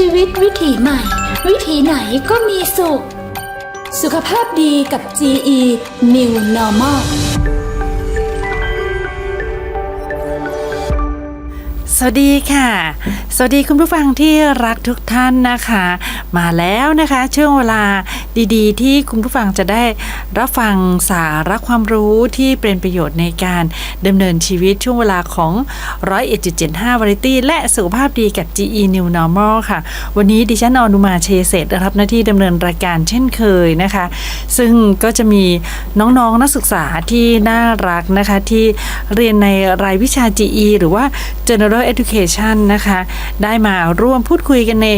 ชีวิตวิถีใหม่ วิถีไหนก็มีสุข สุขภาพดีกับ GE New Normal สวัสดีค่ะ สวัสดีคุณผู้ฟังที่รักทุกท่านนะคะ มาแล้วนะคะช่วงเวลา ดีๆ ที่คุณผู้ฟังจะได้รับฟังสาระความรู้ที่เป็นประโยชน์ในการดำเนินชีวิตช่วงเวลาของ 101.75วาไรตี้และสุขภาพดีกับ GE New Normal ค่ะ วันนี้ดิฉันอนุมาเชเศษรับหน้าที่ดำเนินรายการเช่นเคยนะคะ ซึ่งก็จะมีน้องๆนนักศึกษาที่น่ารักนะคะ ที่เรียนในรายวิชา GE หรือว่า General Education นะคะ ได้มาร่วมพูดคุยกันใน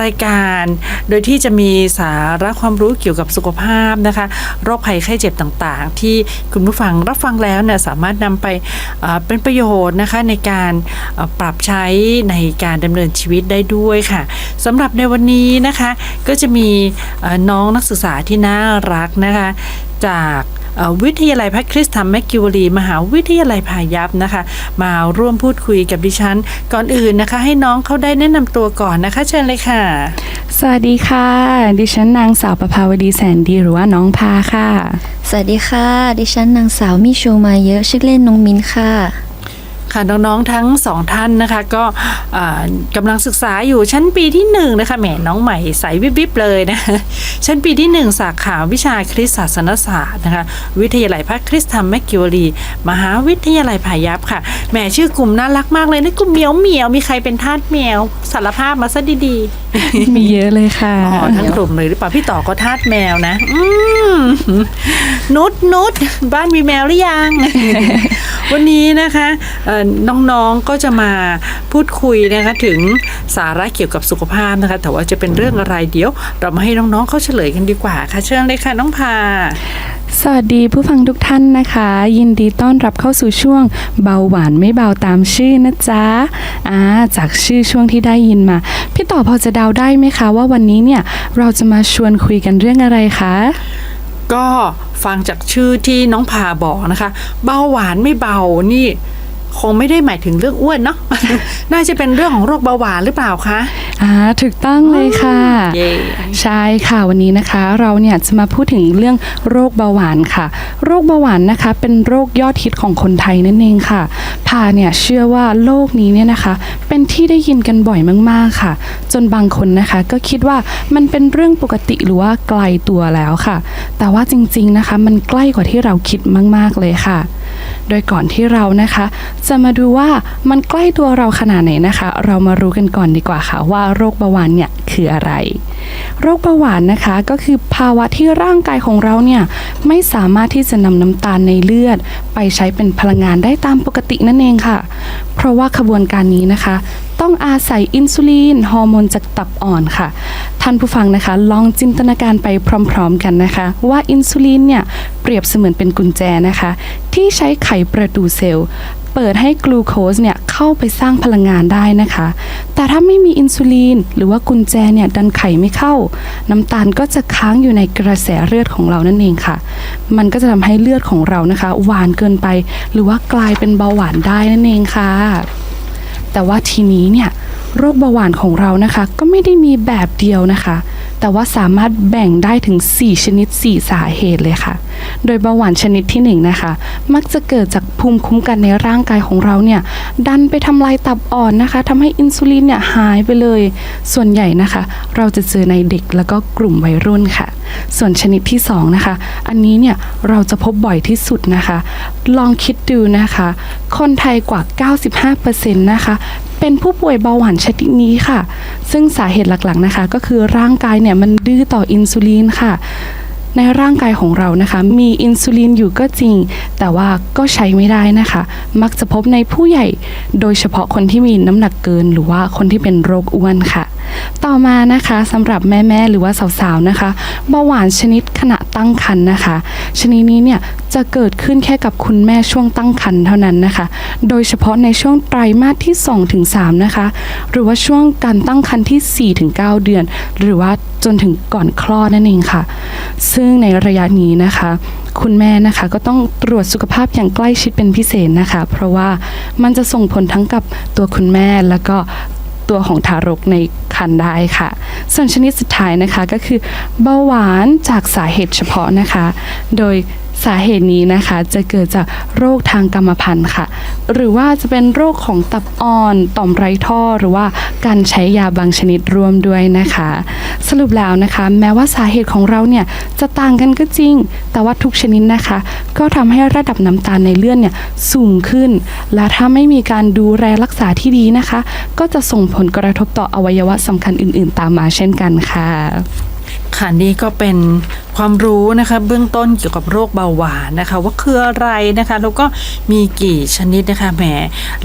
รายการ โดยที่จะมีสาระความรูู้้เกี่ยวกับสุขภาพนะคะ โรคภัยไข้เจ็บต่างๆ ที่คุณผู้ฟังรับฟังแล้วเนี่ยสามารถนำไปเป็นประโยชน์นะคะในการปรับใช้ในการดำเนินชีวิตได้ด้วยค่ะสำหรับในวันนี้นะคะก็จะมีน้องนักศึกษาที่น่ารักนะคะจาก วิทยาลัยพระคริสตธรรมแมคกิวรีมหาวิทยาลัยพายัพนะคะ มาร่วมพูดคุยกับดิฉัน ก่อนอื่นนะคะ ให้น้องเขาได้แนะนำตัวก่อนนะคะ เชิญเลยค่ะ สวัสดีค่ะ ดิฉันนางสาวประภาวดีแสนดีหรือว่าน้องพาค่ะ สวัสดีค่ะ ดิฉันนางสาวมิชูมาเยอะชื่อเล่นน้องมินค่ะ ค่ะน้องๆทั้งสองท่านนะคะ ก็อ่ากำลังศึกษาอยู่ชั้นปีที่หนึ่งนะคะแหมน้องใหม่ใสวิบๆเลยนะชั้นปีที่หนึ่งสาขาวิชาคริสตศาสนศาสตร์นะคะ วิทยาลัยพระคริสตธรรมแมคกิวรีมหาวิทยาลัยพายัพค่ะแหมชื่อกลุ่มน่ารักมากเลยนะกลุ่มเหมียวเหมียวมีใครเป็นทาสแมวสารภาพมาซะดีๆ มีเยอะเลยค่ะอ๋อทั้งกลุ่มเลยหรือเปล่าพี่ต่อก็ทาสแมวนะอืมนุชนุชบ้านมีแมวหรือยัง วันนี้นะคะเอ่อน้องๆก็จะมาพูดคุยนะคะถึงสาระเกี่ยวกับสุขภาพนะคะ แต่ว่าจะเป็นเรื่องอะไรเดี๋ยว เรามาให้น้องๆเขาเฉลยกันดีกว่าค่ะ เชิญเลยค่ะน้องพาสวัสดีผู้ฟังทุกท่านนะคะ ยินดีต้อนรับเข้าสู่ช่วงเบาหวานไม่เบาตามชื่อนะจ๊ะอ่าจากชื่อช่วงที่ได้ยินมา พี่ต่อพอจะเดาได้ไหมคะ ว่าวันนี้เนี่ยเราจะมาชวนคุยกันเรื่องอะไรคะก็ฟังจากชื่อที่น้องพาบอกนะคะ เบาหวานไม่เบานี่ คงไม่ได้หมายถึงเรื่องอ้วนเนาะ น่าจะเป็นเรื่องของโรคเบาหวานหรือเปล่าคะ อ่าถูกต้องเลยค่ะเย้ใช่ค่ะวันนี้นะคะ เราเนี่ยจะมาพูดถึงเรื่องโรคเบาหวานค่ะ โรคเบาหวานนะคะ เป็นโรคยอดฮิตของคนไทยนั่นเองค่ะพาเนี่ยเชื่อว่าโรคนี้เนี่ยนะคะ เป็นที่ได้ยินกันบ่อยมาก ๆ ค่ะ จนบางคนนะคะ ก็คิดว่ามันเป็นเรื่องปกติหรือว่าไกลตัวแล้วค่ะ แต่ว่าจริง ๆ นะคะ มันใกล้กว่าที่เราคิดมาก ๆ เลยค่ะ โดยก่อนที่เรานะคะ จะมาดูว่ามันใกล้ตัวเราขนาดไหนนะคะ เรามารู้กันก่อนดีกว่าค่ะ ว่าโรคเบาหวานเนี่ยคืออะไร โรคเบาหวานนะคะก็คือภาวะที่ร่างกายของเราเนี่ยไม่สามารถที่จะนำน้ำตาลในเลือด ไปใช้เป็นพลังงานได้ตามปกตินั่นเองค่ะ เพราะว่าขบวนการนี้นะคะต้องอาศัยอินซูลินฮอร์โมนจากตับอ่อนค่ะ ท่านผู้ฟังนะคะ ลองจินตนาการไปพร้อมๆกันนะคะ ว่าอินซูลินเนี่ยเปรียบเสมือนเป็นกุญแจนะคะ ที่ใช้ไขประตูเซลล์เปิดให้กลูโคสเนี่ยเข้าไปสร้างพลังงานได้นะคะ แต่ถ้าไม่มีอินซูลินหรือว่ากุญแจเนี่ยดันไขไม่เข้า น้ำตาลก็จะค้างอยู่ในกระแสเลือดของเรานั่นเองค่ะ มันก็จะทำให้เลือดของเรานะคะ หวานเกินไป หรือว่ากลายเป็นเบาหวานได้นั่นเองค่ะ แต่ว่าทีนี้เนี่ย โรคเบาหวานของเรานะคะ ก็ไม่ได้มีแบบเดียวนะคะ แต่ว่าสามารถแบ่งได้ถึง 4 ชนิด 4 สาเหตุเลยค่ะ โดยเบาหวานชนิดที่1นะคะ มักจะเกิดจากภูมิคุ้มกันในร่างกายของเราเนี่ยดันไปทำลายตับอ่อนนะคะทำให้อินซูลินเนี่ยหายไปเลย ส่วนใหญ่นะคะ เราจะเจอในเด็กแล้วก็กลุ่มวัยรุ่นค่ะ ส่วนชนิดที่2นะคะ อันนี้เนี่ยเราจะพบบ่อยที่สุดนะคะ ลองคิดดูนะคะ คนไทยกว่า 95%นะคะ เป็นผู้ป่วยเบาหวานชนิดนี้ค่ะ ซึ่งสาเหตุหลักๆนะคะ ก็คือร่างกายเนี่ยมันดื้อต่ออินซูลินค่ะ ในร่างกายของเรานะคะ มีอินซูลินอยู่ก็จริง แต่ว่าก็ใช้ไม่ได้นะคะ มักจะพบในผู้ใหญ่ โดยเฉพาะคนที่มีน้ำหนักเกิน หรือว่าคนที่เป็นโรคอ้วนค่ะ ต่อมานะคะสำหรับแม่ๆหรือว่าสาวๆนะคะเบาหวานชนิดขณะตั้งครรภ์นะคะ ชนิดนี้เนี่ยจะเกิดขึ้นแค่กับคุณแม่ช่วงตั้งครรภ์เท่านั้นนะคะ โดยเฉพาะในช่วงไตรมาสที่2ถึง3นะคะ หรือว่าช่วงการตั้งครรภ์ที่4ถึง9เดือน หรือว่าจนถึงก่อนคลอดนั่นเองค่ะ ซึ่งในระยะนี้นะคะ คุณแม่นะคะก็ต้องตรวจสุขภาพอย่างใกล้ชิดเป็นพิเศษนะคะ เพราะว่ามันจะส่งผลทั้งกับตัวคุณแม่แล้วก็ ตัวของทารกในครรภ์ได้ค่ะ ส่วนชนิดสุดท้ายนะคะก็คือเบาหวานจากสาเหตุเฉพาะนะคะ โดย สาเหตุนี้นะคะจะเกิดจากโรคทางกรรมพันธุ์ค่ะ หรือว่าจะเป็นโรคของตับอ่อน ต่อมไรท่อ หรือว่าการใช้ยาบางชนิดร่วมด้วยนะคะ สรุปแล้วนะคะ แม้ว่าสาเหตุของเราเนี่ยจะต่างกันก็จริง แต่ว่าทุกชนิดนะคะ ก็ทำให้ระดับน้ำตาลในเลือดเนี่ยสูงขึ้น และถ้าไม่มีการดูแลรักษาที่ดีนะคะ ก็จะส่งผลกระทบต่ออวัยวะสำคัญอื่น ๆ ตามมาเช่นกันค่ะ ค่ะนี่ก็เป็นความรู้นะคะเบื้องต้นเกี่ยวกับโรคเบาหวานนะคะ ว่าคืออะไรนะคะแล้วก็มีกี่ชนิดนะคะแหม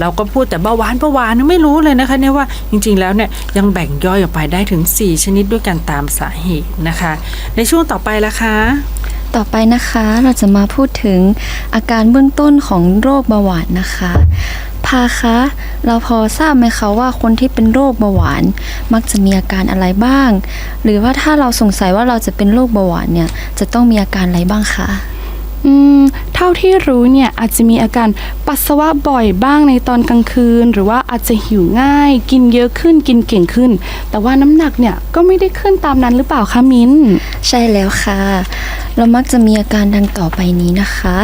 เราก็พูดแต่เบาหวานเบาหวานไม่รู้เลยนะคะเนี่ยว่าจริงๆแล้วเนี่ยยังแบ่งย่อยออกไปได้ถึง 4 ชนิดด้วยกันตามสาเหตุนะคะ ในช่วงต่อไปละคะต่อไปนะคะเราจะมาพูดถึงอาการเบื้องต้นของโรคเบาหวานนะคะ พาคะ เราพอทราบไหมคะว่าคนที่เป็นโรคเบาหวาน มักจะมีอาการอะไรบ้าง หรือว่าถ้าเราสงสัยว่าเราจะเป็นโรคเบาหวานเนี่ยจะต้องมีอาการอะไรบ้างคะ อืมเท่าที่รู้เนี่ยอาจจะมีอาการปัสสาวะบ่อยบ้างในตอนกลางคืน หรือว่าอาจจะหิวง่าย กินเยอะขึ้นกินเก่งขึ้น แต่ว่าน้ำหนักเนี่ยก็ไม่ได้ขึ้นตามนั้นหรือเปล่าคะมิ้น ใช่แล้วค่ะ เรามักจะมีอาการดังต่อไปนี้นะคะ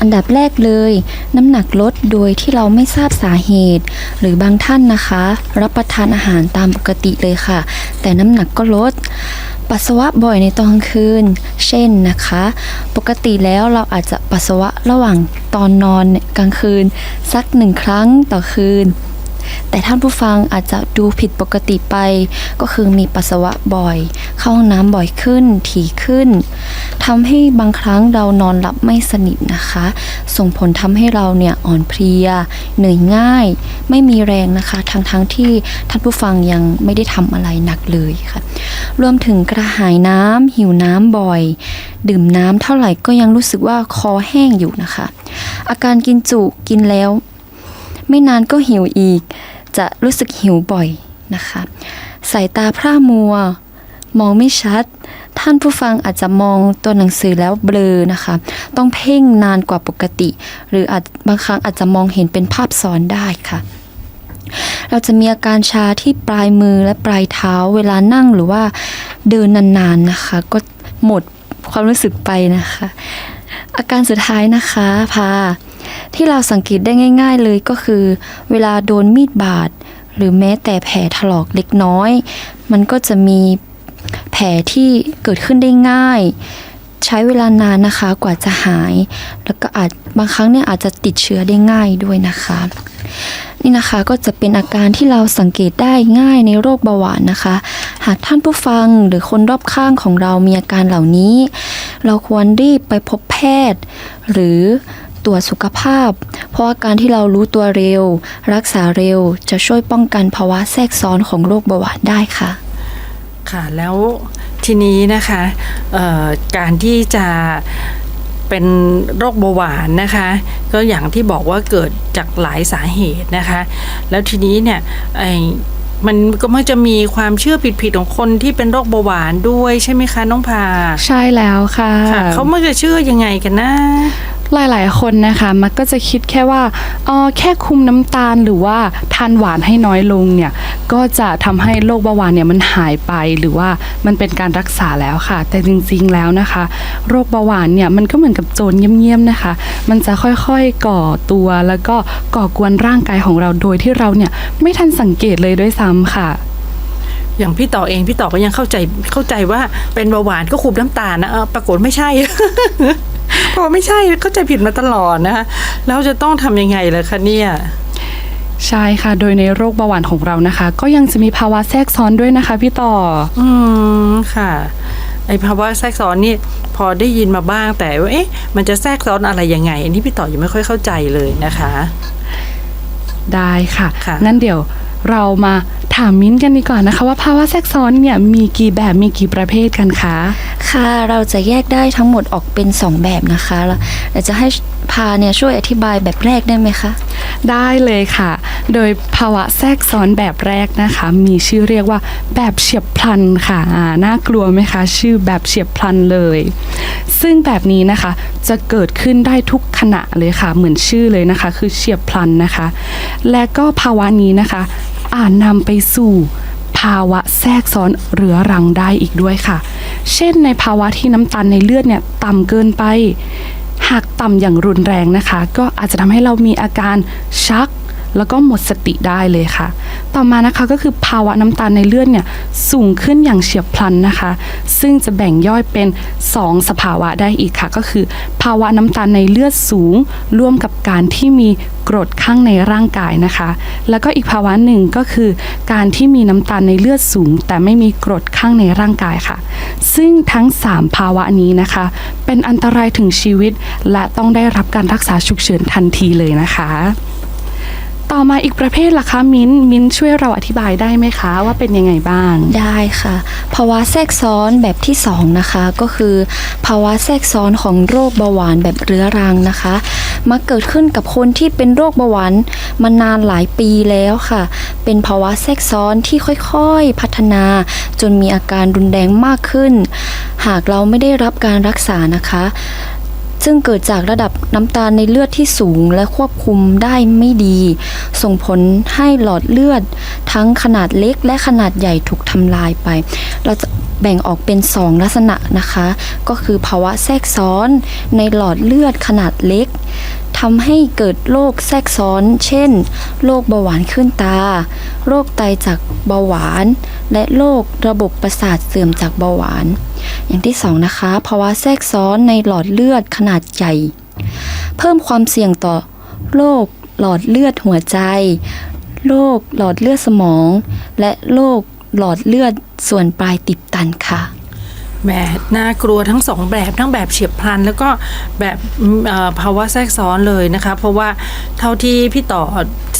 อันดับแรกเลย น้ำหนักลดโดยที่เราไม่ทราบสาเหตุ หรือบางท่านนะคะ รับประทานอาหารตามปกติเลยค่ะ แต่น้ำหนักก็ลด ปัสสาวะบ่อยในตอนกลางคืน เช่นนะคะ ปกติแล้วเราอาจจะปัสสาวะระหว่างตอนนอนกลางคืน สักหนึ่งครั้งต่อคืน แต่ท่านผู้ฟังอาจจะดูผิดปกติไป ก็คือมีปัสสาวะบ่อย เข้าห้องน้ำบ่อยขึ้น ถี่ขึ้นทำให้บางครั้งเรานอนหลับไม่สนิทนะคะ ส่งผลทำให้เราเนี่ยอ่อนเพลีย เหนื่อยง่าย ไม่มีแรงนะคะ ทั้งๆทที่ท่านผู้ฟังยังไม่ได้ทำอะไรหนักเลยค่ะ รวมถึงกระหายน้ำหิวน้ำบ่อย ดื่มน้ำเท่าไหร่ก็ยังรู้สึกว่าคอแห้งอยู่นะคะ อาการกินจุกินแล้ว ไม่นานก็หิวอีก จะรู้สึกหิวบ่อยนะคะสายตาพร่ามัว มองไม่ชัด ท่านผู้ฟังอาจจะมองตัวหนังสือแล้วเบลอนะคะ ต้องเพ่งนานกว่าปกติ หรืออาจบางครั้งอาจจะมองเห็นเป็นภาพซ้อนได้ค่ะเราจะมีอาการชาที่ปลายมือและปลายเท้าเวลานั่งหรือว่าเดินนานๆนะคะ ก็หมดความรู้สึกไปนะคะ อาการสุดท้ายนะคะพา ที่เราสังเกตได้ง่าย ๆ เลยก็คือ เวลาโดนมีดบาด หรือแม้แต่แผลถลอกเล็กน้อย มันก็จะมีแผลที่เกิดขึ้นได้ง่าย ใช้เวลานานนะคะกว่าจะหาย แล้วก็อาจบางครั้งเนี่ยอาจจะติดเชื้อได้ง่ายด้วยนะคะ นี่นะคะก็จะเป็นอาการที่เราสังเกตได้ง่ายในโรคเบาหวานนะคะ หากท่านผู้ฟังหรือคนรอบข้างของเรามีอาการเหล่านี้ เราควรรีบไปพบแพทย์ หรือ ตรวจสุขภาพ เพราะว่าการที่เรารู้ตัวเร็ว รักษาเร็วจะช่วยป้องกันภาวะแทรกซ้อนของโรคเบาหวานได้ค่ะ ค่ะแล้วทีนี้นะคะเอ่อการที่จะเป็นโรคเบาหวานนะคะ ก็อย่างที่บอกว่าเกิดจากหลายสาเหตุนะคะ แล้วทีนี้เนี่ยไอ้มันก็มักจะมีความเชื่อผิดๆของคนที่เป็นโรคเบาหวานด้วยใช่ไหมคะน้องพา ใช่แล้วค่ะค่ะเขามักจะเชื่อยังไงกันนะ หลายๆ คนนะคะ มักก็จะคิดแค่ว่าอ๋อแค่คุมน้ำตาลหรือว่าทานหวานให้น้อยลงเนี่ยก็จะทำให้โรคเบาหวานเนี่ยมันหายไปหรือว่ามันเป็นการรักษาแล้วค่ะ แต่จริงๆแล้วนะคะ โรคเบาหวานเนี่ยมันก็เหมือนกับโจรเงียบๆนะคะ มันจะค่อยๆก่อตัวแล้วก็ก่อกวนร่างกายของเราโดยที่เราเนี่ยไม่ทันสังเกตเลยด้วยซ้ำค่ะอย่างพี่ต่อเองพี่ต่อก็ยังเข้าใจเข้าใจว่าเป็นเบาหวานก็คุมน้ำตาลนะเออปรากฏไม่ใช่ พอไม่ใช่เข้าใจผิดมาตลอดนะคะแล้วจะต้องทำยังไงล่ะคะเนี่ยใช่ค่ะ โดยในโรคเบาหวานของเรานะคะ ก็ยังจะมีภาวะแทรกซ้อนด้วยนะคะพี่ต่อ อืมค่ะ ไอภาวะแทรกซ้อนนี่พอได้ยินมาบ้างแต่ว่าเอ๊ะมันจะแทรกซ้อนอะไรยังไงอันนี้พี่ต่อยังไม่ค่อยเข้าใจเลยนะคะ ได้ค่ะค่ะงั้นเดี๋ยว เรามาถามมิ้นท์กันดีกว่านะคะ ว่าภาวะแทรกซ้อนเนี่ยมีกี่แบบมีกี่ประเภทกันคะค่ะเราจะแยกได้ทั้งหมดออกเป็น 2 แบบนะคะแล้วเดี๋ยวจะให้พาเนี่ยช่วยอธิบายแบบแรกได้ไหมคะ ได้เลยค่ะ โดยภาวะแทรกซ้อนแบบแรกนะคะ มีชื่อเรียกว่าแบบเฉียบพลันค่ะอ่าน่ากลัวไหมคะ ชื่อแบบเฉียบพลันเลย ซึ่งแบบนี้นะคะจะเกิดขึ้นได้ทุกขณะเลยค่ะ เหมือนชื่อเลยนะคะ คือเฉียบพลันนะคะ และก็ภาวะนี้นะคะ อาจนำไปสู่ภาวะแทรกซ้อนเรื้อรังได้อีกด้วยค่ะ เช่นในภาวะที่น้ำตาลในเลือดเนี่ยต่ำเกินไป หากต่ำอย่างรุนแรงนะคะ ก็อาจจะทำให้เรามีอาการชัก แล้วก็หมดสติได้เลยค่ะ ต่อมานะคะก็คือภาวะน้ำตาลในเลือดเนี่ยสูงขึ้นอย่างเฉียบพลันนะคะ ซึ่งจะแบ่งย่อยเป็น 2 สภาวะได้อีกค่ะ ก็คือ ภาวะน้ำตาลในเลือดสูง ร่วมกับการที่มีกรดข้างในร่างกายนะคะ แล้วก็อีกภาวะหนึ่งก็คือ การที่มีน้ำตาลในเลือดสูง แต่ไม่มีกรดข้างในร่างกายค่ะ ซึ่งทั้ง 3 ภาวะนี้นะคะ เป็นอันตรายถึงชีวิต และต้องได้รับการรักษาฉุกเฉินทันทีเลยนะคะ ต่อมาอีกประเภทล่ะคะมิ้นมิ้นช่วยเราอธิบายได้ไหมคะว่าเป็นยังไงบ้าง ได้ค่ะ ภาวะแทรกซ้อนแบบที่สองนะคะ ก็คือ ภาวะแทรกซ้อนของโรคเบาหวานแบบเรื้อรังนะคะมาเกิดขึ้นกับคนที่เป็นโรคเบาหวานมานานหลายปีแล้วค่ะ เป็นภาวะแทรกซ้อนที่ค่อยๆพัฒนา จนมีอาการรุนแรงมากขึ้น หากเราไม่ได้รับการรักษานะคะ ซึ่งเกิดจากระดับน้ำตาลในเลือดที่สูงและควบคุมได้ไม่ดี ส่งผลให้หลอดเลือด ทั้งขนาดเล็กและขนาดใหญ่ถูกทำลายไป เราจะแบ่งออกเป็น 2 ลักษณะนะคะ ก็คือภาวะแทรกซ้อนในหลอดเลือดขนาดเล็ก ทำให้เกิดโรคแทรกซ้อน เช่น โรคเบาหวานขึ้นตา โรคไตจากเบาหวาน และโรคระบบประสาทเสื่อมจากเบาหวาน อย่างที่สองนะคะ ภาวะแทรกซ้อนในหลอดเลือดขนาดใหญ่ เพิ่มความเสี่ยงต่อโรคหลอดเลือดหัวใจ โรคหลอดเลือดสมอง และโรคหลอดเลือดส่วนปลายติดตันค่ะ แหมน่ากลัวทั้งสองแบบทั้งแบบเฉียบพลัน แล้วก็แบบภาวะแทรกซ้อนเลยนะคะ เพราะว่าเท่าที่พี่ต่อ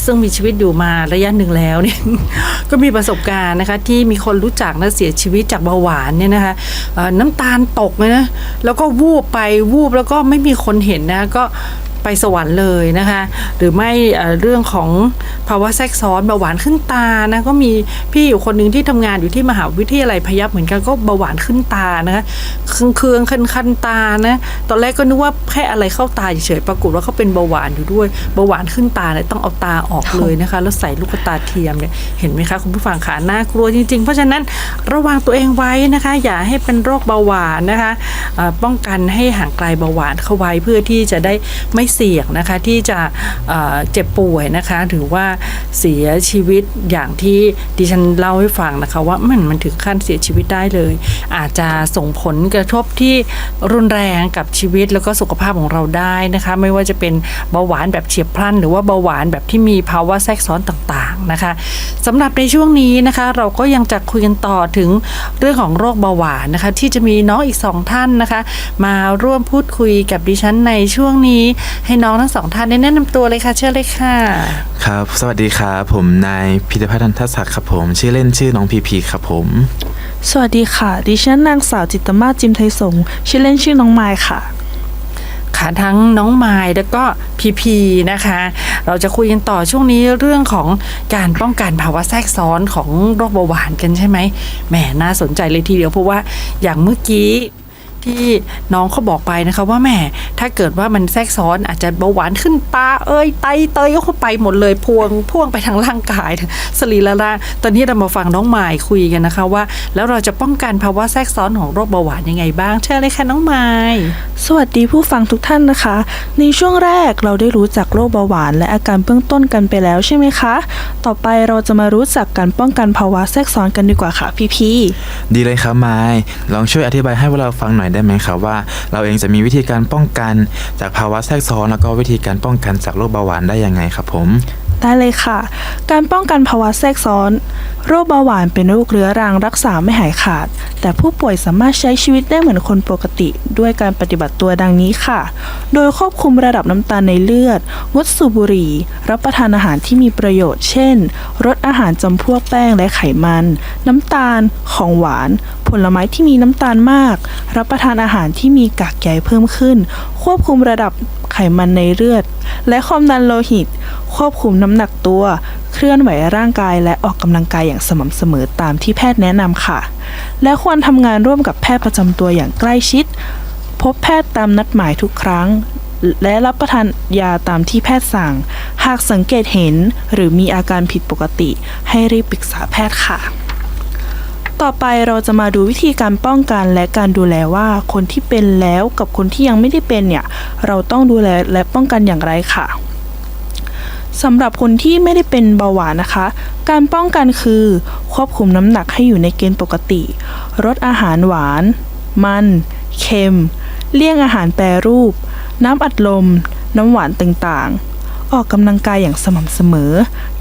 ซึ่งมีชีวิตอยู่มาระยะหนึ่งแล้วเนี่ยก็มีประสบการณ์นะคะที่มีคนรู้จักและเสียชีวิตจากเบาหวานเนี่ยนะคะน้ำตาลตกเลยนะแล้วก็วูบไปวูบแล้วก็ไม่มีคนเห็นนะก็ ไปสวรรค์เลยนะคะ หรือไม่เรื่องของภาวะแทรกซ้อนเบาหวานขึ้นตานะก็มีพี่อยู่คนหนึ่งที่ทำงานอยู่ที่มหาวิทยาลัยพยัพเหมือนกันก็เบาหวานขึ้นตานะคะเคืองเคืองคันคันตานะตอนแรกก็นึกว่าแค่อะไรเข้าตาเฉยๆปรากฏว่าเขาเป็นเบาหวานอยู่ด้วยเบาหวานขึ้นตาเนี่ยต้องเอาตาออกเลยนะคะ แล้วใส่ลูกตาเทียมเนี่ยเห็นไหมคะคุณผู้ฟังขาน่ากลัวจริงๆ เพราะฉะนั้นระวังตัวเองไว้นะคะ อย่าให้เป็นโรคเบาหวานนะคะป้องกันให้ห่างไกลเบาหวานเข้าไว้เพื่อที่จะได้ไม่เสี่ยงนะคะที่จะเเจ็บป่วยนะคะหรือว่าเสียชีวิตอย่างที่ดิฉันเล่าให้ฟังนะคะว่ามันมันถึงขั้นเสียชีวิตได้เลย อาจจะส่งผลกระทบที่รุนแรงกับชีวิตแล้วก็สุขภาพของเราได้นะคะไม่ว่าจะเป็นเบาหวานแบบเฉียบพลัน หรือว่าเบาหวานแบบที่มีภาวะแทรกซ้อนต่างๆนะคะสำหรับในช่วงนี้นะคะเราก็ยังจะคุยกันต่อถึงเรื่องของโรคเบาหวานนะคะที่จะมีน้องอีกสองท่านนะคะ มาร่วมพูดคุยกับดิฉันในช่วงนี้ให้น้องทั้งสองท่านได้แนะนำตัวเลยค่ะ เชิญเลยค่ะ ครับ สวัสดีครับผมนายพิธพัฒน์นันทศักดิ์ครับผม ชื่อเล่นชื่อน้องพีพีครับผม สวัสดีค่ะ ดิฉันนางสาวจิตรมาศจิมไทยสงฆ์ชื่อเล่นชื่อน้องไมายค่ะค่ะทั้งน้องไมายแล้วก็พีพีนะคะ เราจะคุยกันต่อช่วงนี้เรื่องของการป้องกันภาวะแทรกซ้อนของโรคเบาหวานกันใช่ไหมแหมน่าสนใจเลยทีเดียวเพราะว่าอย่างเมื่อกี้ ที่น้องเขาบอกไปนะคะว่าแหมถ้าเกิดว่ามันแทรกซ้อนอาจจะเบาหวานขึ้นตาเอ้ยไตเตยก็เข้าไปหมดเลยพวงพ่วงไปทางร่างกายทั้งสรีระร่างตอนนี้เรามาฟังน้องไมายคุยกันนะคะว่า แล้วเราจะป้องกันภาวะแทรกซ้อนของโรคเบาหวานยังไงบ้างเชิญเลยค่ะน้องไมายสวัสดีผู้ฟังทุกท่านนะคะ ในช่วงแรกเราได้รู้จักโรคเบาหวาน และอาการเบื้องต้นกันไปแล้วใช่ไหมคะ ต่อไปเราจะมารู้จักการป้องกันภาวะแทรกซ้อนกันดีกว่าค่ะพี่พี่ดีเลยครับไมายลองช่วยอธิบายให้พวกเราฟังหน่อยได้ไหมครับว่า เราเองจะมีวิธีการป้องกันจากภาวะแทรกซ้อนแล้วก็วิธีการป้องกันจากโรคเบาหวานได้ยังไงครับผมได้เลยค่ะ การป้องกันภาวะแทรกซ้อน โรคเบาหวานเป็นโรคเรื้อรังรักษาไม่หายขาด แต่ผู้ป่วยสามารถใช้ชีวิตได้เหมือนคนปกติ ด้วยการปฏิบัติตัวดังนี้ค่ะ โดยควบคุมระดับน้ำตาลในเลือด งดสูบบุหรี่ รับประทานอาหารที่มีประโยชน์ เช่นลดอาหารจำพวกแป้งและไขมัน น้ำตาล ของหวาน ผลไม้ที่มีน้ำตาลมาก รับประทานอาหารที่มีกากใยเพิ่มขึ้น ควบคุมระดับไขมันในเลือด และความดันโลหิต ควบคุมน้ำหนักตัว เคลื่อนไหวร่างกายและออกกำลังกายอย่างสม่ำเสมอตามที่แพทย์แนะนำค่ะ และควรทำงานร่วมกับแพทย์ประจำตัวอย่างใกล้ชิด พบแพทย์ตามนัดหมายทุกครั้ง และรับประทานยาตามที่แพทย์สั่ง หากสังเกตเห็นหรือมีอาการผิดปกติ ให้รีบปรึกษาแพทย์ค่ะ ต่อไปเราจะมาดูวิธีการป้องกันและการดูแลว่าคนที่เป็นแล้วกับคนที่ยังไม่ได้เป็นเนี่ย เราต้องดูแลและป้องกันอย่างไรค่ะสำหรับคนที่ไม่ได้เป็นเบาหวานนะคะ การป้องกันคือควบคุมน้ำหนักให้อยู่ในเกณฑ์ปกติลดอาหารหวาน มัน เค็ม เลี่ยงอาหารแปรรูป น้ำอัดลม น้ำหวานต่างๆ ออกกำลังกายอย่างสม่ำเสมอ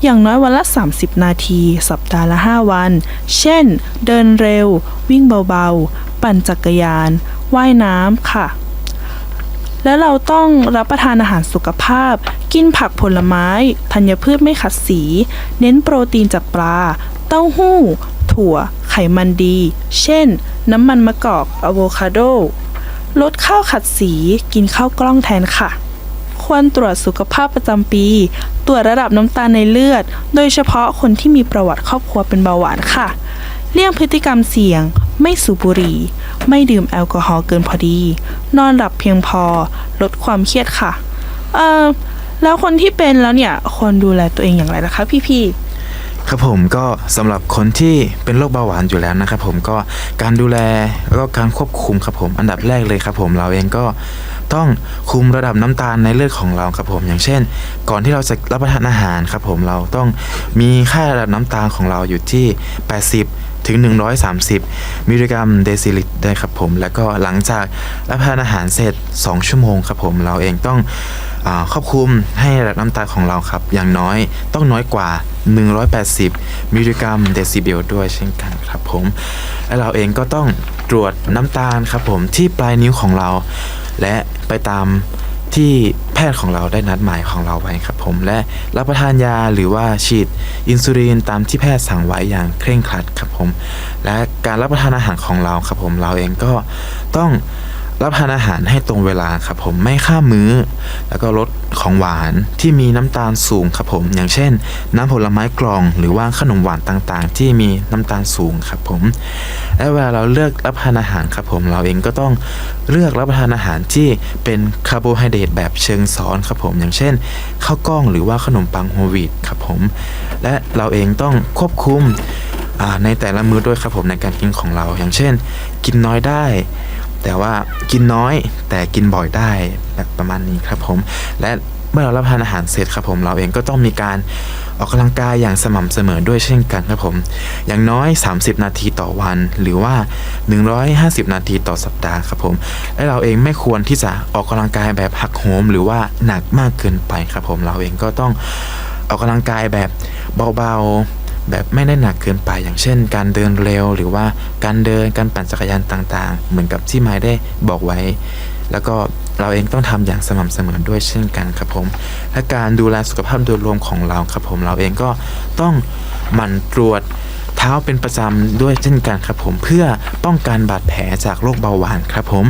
อย่างน้อยวันละ 30 นาที สัปดาห์ละ 5 วัน เช่น เดินเร็ว วิ่งเบาๆ ปั่นจักรยาน ว่ายน้ำค่ะ และเราต้องรับประทานอาหารสุขภาพ กินผักผลไม้ ธัญพืชไม่ขัดสี เน้นโปรตีนจากปลา เต้าหู้ ถั่ว ไขมันดี เช่น น้ำมันมะกอกอะโวคาโด ลดข้าวขัดสี กินข้าวกล้องแทนค่ะ ควรตรวจสุขภาพประจำปี ตรวจระดับน้ำตาลในเลือด โดยเฉพาะคนที่มีประวัติครอบครัวเป็นเบาหวานค่ะ เลี่ยงพฤติกรรมเสี่ยง ไม่สูบบุหรี่ ไม่ดื่มแอลกอฮอล์เกินพอดี นอนหลับเพียงพอ ลดความเครียดค่ะ เอ่อ แล้วคนที่เป็นแล้วเนี่ยควรดูแลตัวเองอย่างไรล่ะคะ พี่ๆครับผมก็สำหรับคนที่เป็นโรคเบาหวานอยู่แล้วนะครับผมก็การดูแลแล้วก็การควบคุมครับผมอันดับแรกเลยครับผมเราเองก็ ต้องคุมระดับน้ำตาลในเลือดของเราครับผมอย่างเช่น ก่อนที่เราจะรับประทานอาหารครับผมเราต้องมีค่าระดับน้ำตาลของเราอยู่ที่ 80 ถึง 130 มิลลิกรัมเดซิลิตรได้ครับผม แล้วก็หลังจากรับประทานอาหารเสร็จ 2 ชั่วโมงครับผมเราเองต้องควบคุมให้ระดับน้ำตาลของเราครับ อย่างน้อยต้องน้อยกว่า 180 มิลลิกรัมเดซิเบลด้วยเช่นกันครับผม และเราเองก็ต้องตรวจน้ำตาลครับผมที่ปลายนิ้วของเรา และ ไปตามที่แพทย์ของเราได้นัดหมายของเราไว้ครับผมและรับประทานยาหรือว่าฉีดอินซูลินตามที่แพทย์สั่งไว้อย่างเคร่งครัดครับผม และการรับประทานอาหารของเราครับผมเราเองก็ต้อง รับประทานอาหารให้ตรงเวลาครับผมไม่ข้ามมื้อ แล้วก็ลดของหวานที่มีน้ำตาลสูงครับผม อย่างเช่น น้ำผลไม้กล่อง หรือว่าขนมหวานต่างๆ ที่มีน้ำตาลสูงครับผมและเวลาเราเลือกรับประทานอาหารครับผม เราเองก็ต้องเลือกรับประทานอาหารที่เป็นคาร์โบไฮเดรตแบบเชิงซ้อนครับผม อย่างเช่นข้าวกล้องหรือว่าขนมปังโฮลวีตครับผม และเราเองต้องควบคุมในแต่ละมื้อด้วยครับผมในการกินของเรา อย่างเช่น กินน้อยได้ แต่ว่ากินน้อยแต่กินบ่อยได้แบบประมาณนี้ครับผม และเมื่อเรารับประทานอาหารเสร็จครับผมเราเองก็ต้องมีการออกกำลังกายอย่างสม่ำเสมอด้วยเช่นกันครับผม อย่างน้อย 30 นาทีต่อวัน หรือว่า 150 นาทีต่อสัปดาห์ครับผม และเราเองไม่ควรที่จะออกกำลังกายแบบหักโหมหรือว่าหนักมากเกินไปครับผม เราเองก็ต้องออกกำลังกายแบบเบาๆ แบบไม่ได้หนักเกินไปอย่างเช่น การเดินเร็วหรือว่าการเดินการปั่นจักรยานต่างๆ เหมือนกับที่ไม้ได้บอกไว้ แล้วก็เราเองต้องทำอย่างสม่ำเสมอด้วยเช่นกันครับผม และการดูแลสุขภาพโดยรวมของเราครับผมเราเองก็ต้องหมั่นตรวจเท้าเป็นประจำด้วยเช่นกันครับผมเพื่อป้องกันบาดแผลจากโรคเบาหวานครับผม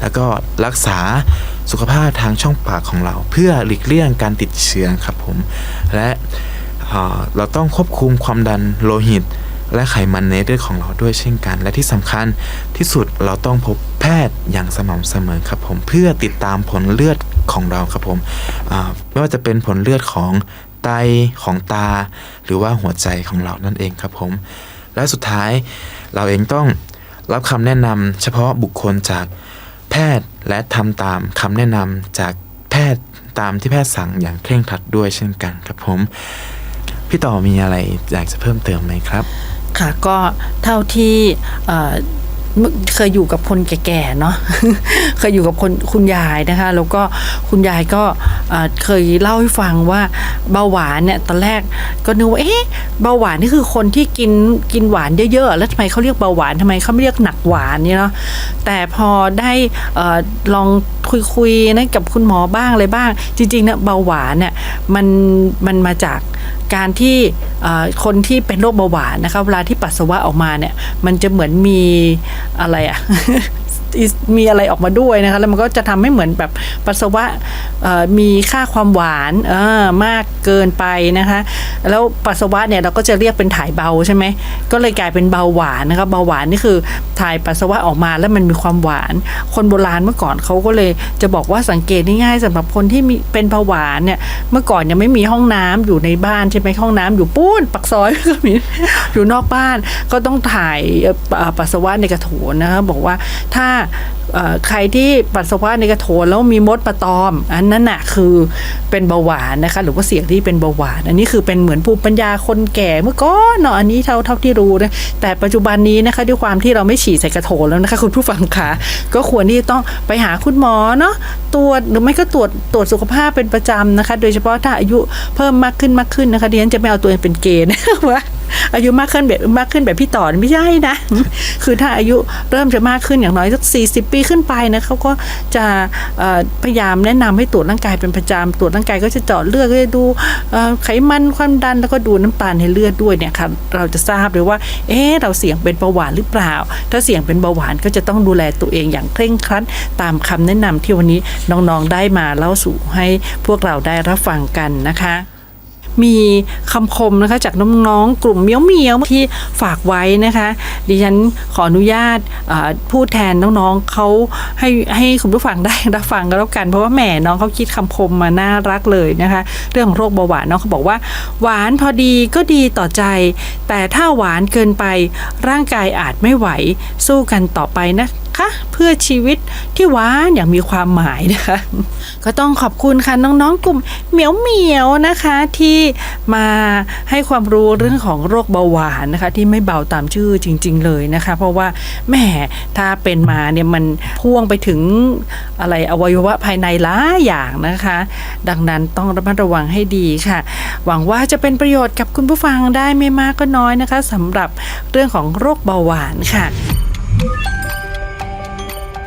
แล้วก็รักษาสุขภาพทางช่องปากของเรา เพื่อหลีกเลี่ยงการติดเชื้อครับผม และ เราต้องควบคุมความดันโลหิต และไขมันในเลือดของเราด้วยเช่นกัน และที่สำคัญที่สุดเราต้องพบแพทย์อย่างสม่ำเสมอครับผมเพื่อติดตามผลเลือดของเราครับผมไม่ว่าจะเป็นผลเลือดของไตของตา หรือว่าหัวใจของเรานั่นเองครับผมและสุดท้ายเราเองต้องรับคำแนะนำเฉพาะบุคคลจากแพทย์และทำตามคำแนะนำจากแพทย์ตามที่แพทย์สั่งอย่างเคร่งครัดด้วยเช่นกันครับผม พี่ต่อมีอะไรอยากจะเพิ่มเติมไหมครับ ค่ะก็เท่าที่เคยอยู่กับคนแก่ๆเนาะเคยอยู่กับคนคุณยายนะคะ แล้วก็คุณยายก็เคยเล่าให้ฟังว่าเบาหวานเนี่ยตอนแรกก็นึกว่าเอ๊ะเบาหวานนี่คือคนที่กินกินหวานเยอะๆแล้วทำไมเขาเรียกเบาหวานทำไมเขาไม่เรียกหนักหวานเนี่ยเนาะแต่พอได้ลองคุยๆนะกับคุณหมอบ้างอะไรบ้าง จริงๆเนี่ยเบาหวานเนี่ยมันมันมาจาก การที่คนที่เป็นโรคเบาหวานนะคะเวลาที่ปัสสาวะออกมาเนี่ย มันจะเหมือนมีอะไรอะ มีอะไรออกมาด้วยนะคะ แล้วมันก็จะทำให้เหมือนแบบปัสสาวะมีค่าความหวานมากเกินไปนะคะ แล้วปัสสาวะเนี่ยเราก็จะเรียกเป็นถ่ายเบาใช่ไหมก็เลยกลายเป็นเบาหวานนะคะเบาหวานนี่คือถ่ายปัสสาวะออกมาแล้วมันมีความหวาน คนโบราณเมื่อก่อนเขาก็เลยจะบอกว่าสังเกตง่ายๆสำหรับคนที่มีเป็นเบาหวานเนี่ยเมื่อก่อนยังไม่มีห้องน้ำอยู่ในบ้านใช่ไหมห้องน้ำอยู่ปูนปักซอยก็มีอยู่นอกบ้านก็ต้องถ่ายปัสสาวะในกระโถนนะคะบอกว่าถ้าใครที่ปัสสาวะในกระโถนแล้วมีมดประตอม อันนั้นน่ะคือเป็นเบาหวานนะคะ หรือว่าเสี่ยงที่เป็นเบาหวาน อันนี้คือเป็นเหมือนภูมิปัญญาคนแก่เมื่อก่อนเนาะอันนี้เท่าเท่าที่รู้นะแต่ปัจจุบันนี้นะคะด้วยความที่เราไม่ฉี่ใส่กระโถนแล้วนะคะคุณผู้ฟังคะก็ควรที่ต้องไปหาคุณหมอเนาะตรวจหรือไม่ก็ตรวจตรวจสุขภาพเป็นประจำนะคะ โดยเฉพาะถ้าอายุเพิ่มมากขึ้นมากขึ้นนะคะดิฉันจะไม่เอาตัวเองเป็นเกณฑ์ว่า อายุมากขึ้นแบบมากขึ้นแบบพี่ต่อไม่ใช่นะ คือถ้าอายุเริ่มจะมากขึ้นอย่างน้อยสัก 40 ปีขึ้นไปนะเขาก็จะพยายามแนะนำให้ตรวจร่างกายเป็นประจำตรวจร่างกายก็จะเจาะเลือดก็จะดูไขมันความดันแล้วก็ดูน้ำตาลในเลือดด้วยเนี่ยค่ะเราจะทราบเลยว่า เอ๊เราเสี่ยงเป็นเบาหวานหรือเปล่า ถ้าเสี่ยงเป็นเบาหวานก็จะต้องดูแลตัวเองอย่างเคร่งครัดตามคำแนะนำที่วันนี้น้องๆได้มาเล่าสู่ให้พวกเราได้รับฟังกันนะคะ มีคำคมนะคะจากน้องๆกลุ่มเมียวเมียวที่ฝากไว้นะคะ ดิฉันขออนุญาตพูดแทนน้องๆเขาให้ให้คุณผู้ฟังได้รับฟังกันแล้วกัน เพราะว่าแหมน้องเขาคิดคำคมมาน่ารักเลยนะคะ เรื่องของโรคเบาหวานน้องเขาบอกว่า หวานพอดีก็ดีต่อใจ แต่ถ้าหวานเกินไปร่างกายอาจไม่ไหวสู้กันต่อไปนะ คะ เพื่อชีวิตที่หวานอย่างมีความหมายนะคะ ก็ต้องขอบคุณค่ะน้องๆกลุ่มเหมียวเหมียวนะคะที่มาให้ความรู้เรื่องของโรคเบาหวานนะคะ ที่ไม่เบาตามชื่อจริง ๆ เลยนะคะ เพราะว่าแหมถ้าเป็นมาเนี่ยมันพ่วงไปถึงอะไรอวัยวะภายในหลายอย่างนะคะ ดังนั้นต้องระมัดระวังให้ดีค่ะ หวังว่าจะเป็นประโยชน์กับคุณผู้ฟังได้ไม่มากก็น้อยนะคะสำหรับเรื่องของโรคเบาหวานค่ะ